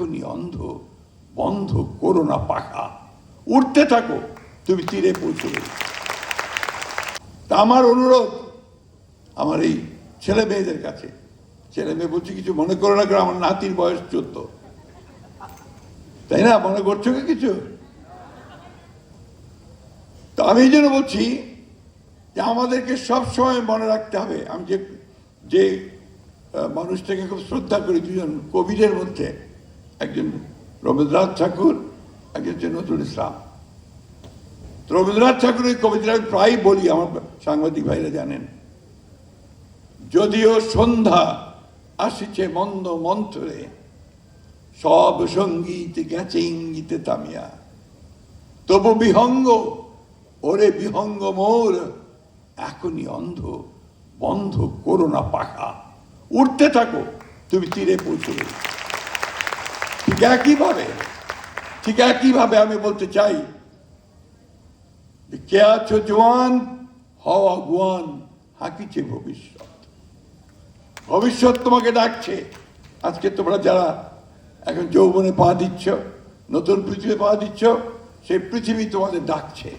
এখনই অন্ধ, বন্ধ করো না পাখা। উঠতে থাকো, তুমি তীরে পৌঁছবে আমার অনুরোধ, আমার এই ছেলে মেয়েদের কাছে। ছেলে মেয়ে বলছি, কিছু মনে করো না আমার নাতির বয়স চোদ্দ। তাই না? মনে করছ কি কিছু? তো আমি এই জন্য বলছি যে আমাদেরকে সব সময় মনে রাখতে হবে। আমি যে যে মানুষটাকে খুব শ্রদ্ধা করি দুজন কবিদের মধ্যে একজন রবীন্দ্রনাথ ঠাকুর, একজন হচ্ছে নজরুল ইসলাম। রবীন্দ্রনাথ ঠাকুরের কবিতা আমি প্রায় বলি, আমার সাংবাদিক ভাইরা জানেন। যদিও সন্ধ্যা আসিছে মন্দ মন্থরে, সব সংগীত গেছে ইঙ্গিতে তামিয়া। তবু বিহঙ্গ, ওরে বিহঙ্গ মোর, এখনই অন্ধ, বন্ধ করো না পাখা। উঠতে থাকো, তুমি তীরে পৌঁছবে। ঠিক একইভাবে ঠিক একইভাবে আমি বলতে চাই কে আছো জোয়ান হওয়া আগুয়ান হাঁকিছে ভবিষ্যৎ। ভবিষ্যৎ তোমাকে ডাকছে। আজকে তোমরা যারা এখন যৌবনে পা দিচ্ছ, নতুন পৃথিবী পা দিচ্ছ, সেই পৃথিবী তোমাদের ডাকছে।